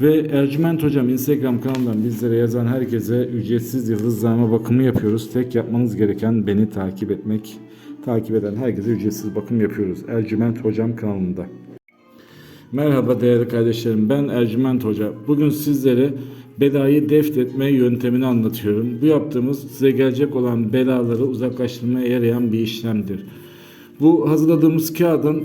Ve Ercüment Hocam Instagram kanalından bizlere yazan herkese ücretsiz yıldızlama bakımı yapıyoruz. Tek yapmanız gereken beni takip etmek. Takip eden herkese ücretsiz bakım yapıyoruz. Ercüment Hocam kanalında. Merhaba değerli kardeşlerim ben Ercüment Hoca. Bugün sizlere belayı deft etme yöntemini anlatıyorum. Bu yaptığımız size gelecek olan belaları uzaklaştırmaya yarayan bir işlemdir. Bu hazırladığımız kağıdın